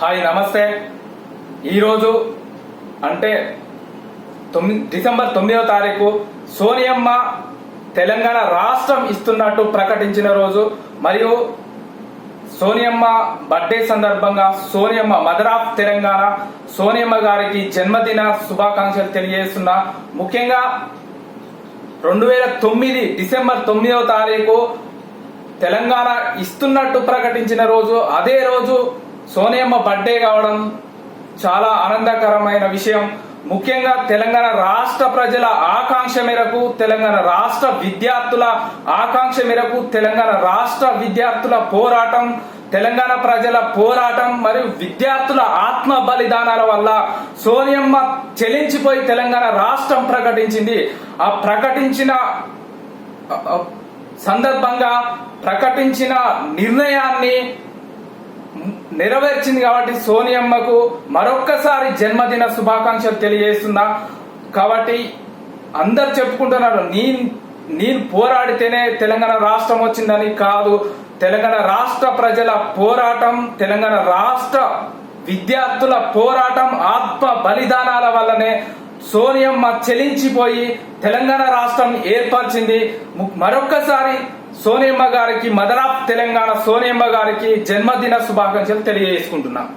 Hi నమస్తే. ఈరోజు అంటే తొమ్మిది డిసెంబర్ తొమ్మిదవ తారీఖు సోనియమ్మ తెలంగాణ రాష్ట్రం ఇస్తున్నట్టు ప్రకటించిన రోజు మరియు సోనియమ్మ బర్త్డే సందర్భంగా సోనియమ్మ మదర్ ఆఫ్ తెలంగాణ సోనియమ్మ గారికి జన్మదిన శుభాకాంక్షలు తెలియజేస్తున్నా. ముఖ్యంగా రెండు వేల తొమ్మిది డిసెంబర్ తొమ్మిదవ తారీఖు తెలంగాణ ఇస్తున్నట్టు ప్రకటించిన రోజు అదే రోజు సోనియమ్మ బర్త్డే కావడం చాలా ఆనందకరమైన విషయం. ముఖ్యంగా తెలంగాణ రాష్ట్ర ప్రజల ఆకాంక్ష మేరకు తెలంగాణ రాష్ట్ర విద్యార్థుల ఆకాంక్ష మేరకు తెలంగాణ రాష్ట్ర విద్యార్థుల పోరాటం తెలంగాణ ప్రజల పోరాటం మరియు విద్యార్థుల ఆత్మ బలిదానాల వల్ల సోనియమ్మ చెలించిపోయి తెలంగాణ రాష్ట్రం ప్రకటించింది. ఆ ప్రకటించిన సందర్భంగా ప్రకటించిన నిర్ణయాన్ని నెరవేర్చింది కాబట్టి సోనియమ్మకు మరొక్కసారి జన్మదిన శుభాకాంక్షలు తెలియజేస్తుందా కాబట్టి అందరు చెప్పుకుంటున్నారు నేను నేను పోరాడితేనే తెలంగాణ రాష్ట్రం వచ్చిందని కాదు. తెలంగాణ రాష్ట్ర ప్రజల పోరాటం తెలంగాణ రాష్ట్ర విద్యార్థుల పోరాటం ఆత్మ బలిదానాల వల్లనే సోనియమ్మ చెలించిపోయి తెలంగాణ రాష్ట్రం ఏర్పరిచింది. మరొక్కసారి సోనియమ్మ గారికి మదర్ ఆఫ్ తెలంగాణ సోనియమ్మ గారికి జన్మదిన శుభాకాంక్షలు తెలియజేసుకుంటున్నాం.